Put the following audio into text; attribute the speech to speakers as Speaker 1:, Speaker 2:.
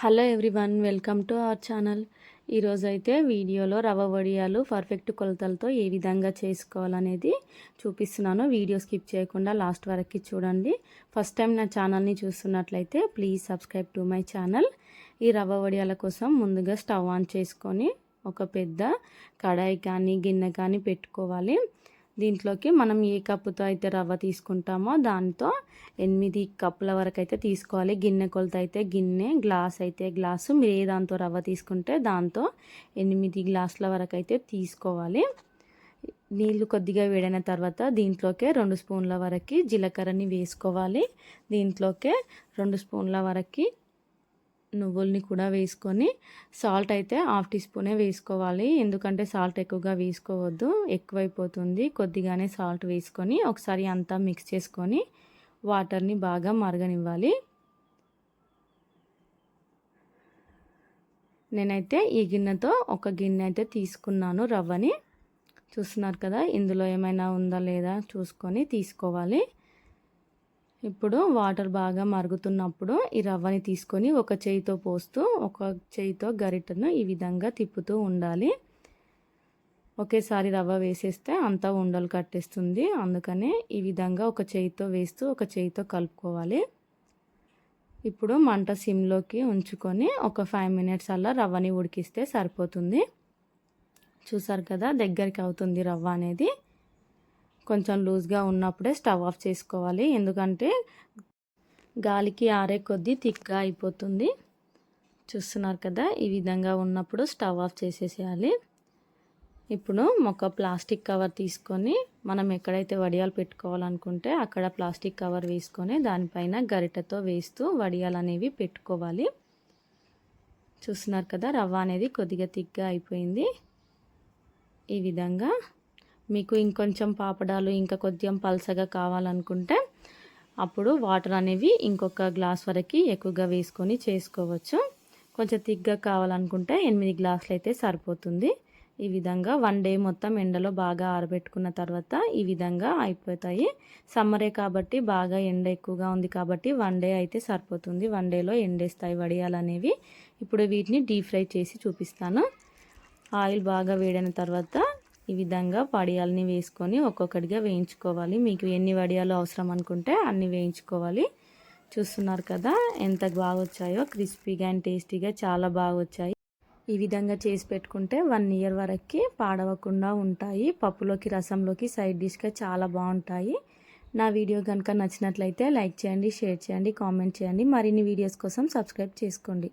Speaker 1: Hello everyone welcome to our channel. ఈరోజు అయితే వీడియోలో రవ్వ వడియాలు పర్ఫెక్ట్ కొలతలతో ఏ విధంగా చేసుకోవాలనేది చూపిస్తున్నాను. వీడియో స్కిప్ చేయకుండా లాస్ట్ వరకు చూడండి. ఫస్ట్ టైం నా ఛానల్ని చూస్తున్నట్లయితే please subscribe to my channel. ఈ రవ్వ వడియాల కోసం ముందుగా స్టవ్ ఆన్ చేసుకొని ఒక పెద్ద కడాయి కానీ గిన్నె కానీ పెట్టుకోవాలి. దీంట్లోకి మనం ఏ కప్పుతో అయితే రవ్వ తీసుకుంటామో దాంతో ఎనిమిది కప్పుల వరకు అయితే తీసుకోవాలి. గిన్నె కొలత అయితే గిన్నె గ్లాస్ అయితే గ్లాసు. మీరు ఏ దాంతో రవ్వ తీసుకుంటే దాంతో ఎనిమిది గ్లాసుల వరకు అయితే తీసుకోవాలి. నీళ్ళు కొద్దిగా వేడైన తర్వాత దీంట్లోకే రెండు స్పూన్ల వరకు జీలకర్రని వేసుకోవాలి. దీంట్లోకే రెండు స్పూన్ల వరకు నువ్వుల్ని కూడా వేసుకొని సాల్ట్ అయితే హాఫ్ టీ స్పూనే వేసుకోవాలి. ఎందుకంటే సాల్ట్ ఎక్కువగా వేసుకోవద్దు. ఎక్కువైపోతుంది. కొద్దిగానే సాల్ట్ వేసుకొని ఒకసారి అంతా మిక్స్ చేసుకొని వాటర్ని బాగా మరగనివ్వాలి. నేనైతే ఈ గిన్నెతో ఒక గిన్నె అయితే తీసుకున్నాను రవ్వని. చూస్తున్నారు కదా ఇందులో ఏమైనా ఉందా లేదా చూసుకొని తీసుకోవాలి. ఇప్పుడు వాటర్ బాగా మరుగుతున్నప్పుడు ఈ రవ్వని తీసుకొని ఒక చేయితో పోస్తూ ఒక చేయితో గరిటను ఈ విధంగా తిప్పుతూ ఉండాలి. ఒకేసారి రవ్వ వేసేస్తే అంతా ఉండలు కట్టేస్తుంది. అందుకనే ఈ విధంగా ఒక చేయితో వేస్తూ ఒక చేయితో కలుపుకోవాలి. ఇప్పుడు మంట సిమ్లోకి ఉంచుకొని ఒక ఫైవ్ మినిట్స్ అలా రవ్వని ఉడికిస్తే సరిపోతుంది. చూసారు కదా దగ్గరికి అవుతుంది రవ్వ అనేది. కొంచెం లూజ్గా ఉన్నప్పుడే స్టవ్ ఆఫ్ చేసుకోవాలి. ఎందుకంటే గాలికి ఆరే కొద్దీ థిక్గా అయిపోతుంది. చూస్తున్నారు కదా ఈ విధంగా ఉన్నప్పుడు స్టవ్ ఆఫ్ చేసేసేయాలి. ఇప్పుడు ఒక ప్లాస్టిక్ కవర్ తీసుకొని మనం ఎక్కడైతే వడియాలు పెట్టుకోవాలనుకుంటే అక్కడ ప్లాస్టిక్ కవర్ వేసుకొని దానిపైన గరిటతో వేస్తూ వడియాలు అనేవి పెట్టుకోవాలి. చూస్తున్నారు కదా రవ్వ అనేది కొద్దిగా థిక్గా అయిపోయింది. ఈ విధంగా మీకు ఇంకొంచెం పాపడాలు ఇంకా కొద్దిగా పలసగా కావాలనుకుంటే అప్పుడు వాటర్ అనేవి ఇంకొక గ్లాస్ వరకు ఎక్కువగా వేసుకొని చేసుకోవచ్చు. కొంచెం తిగ్గా కావాలనుకుంటే ఎనిమిది గ్లాసులు అయితే సరిపోతుంది. ఈ విధంగా వన్ డే మొత్తం ఎండలో బాగా ఆరబెట్టుకున్న తర్వాత ఈ విధంగా అయిపోతాయి. సమ్మరే కాబట్టి బాగా ఎండ ఎక్కువగా ఉంది కాబట్టి వన్ డే అయితే సరిపోతుంది. వన్ డేలో ఎండేస్తాయి వడియాలు అనేవి ఇప్పుడు వీటిని డీప్ ఫ్రై చేసి చూపిస్తాను. ఆయిల్ బాగా వేడిన తర్వాత ఈ విధంగా వడియాలని వేసుకొని ఒక్కొక్కటిగా వేయించుకోవాలి. మీకు ఎన్ని వడియాలు అవసరం అనుకుంటే అన్ని వేయించుకోవాలి. చూస్తున్నారు కదా ఎంత బాగా వచ్చాయో క్రిస్పీగా అండ్ టేస్టీగా చాలా బాగా వచ్చాయి. ఈ విధంగా చేసి పెట్టుకుంటే వన్ ఇయర్ వరకు పాడవకుండా ఉంటాయి. పప్పులోకి రసంలోకి సైడ్ డిష్గా చాలా బాగుంటాయి. నా వీడియో కనుక నచ్చినట్లయితే లైక్ చేయండి షేర్ చేయండి కామెంట్ చేయండి. మరిన్ని వీడియోస్ కోసం సబ్స్క్రైబ్ చేసుకోండి.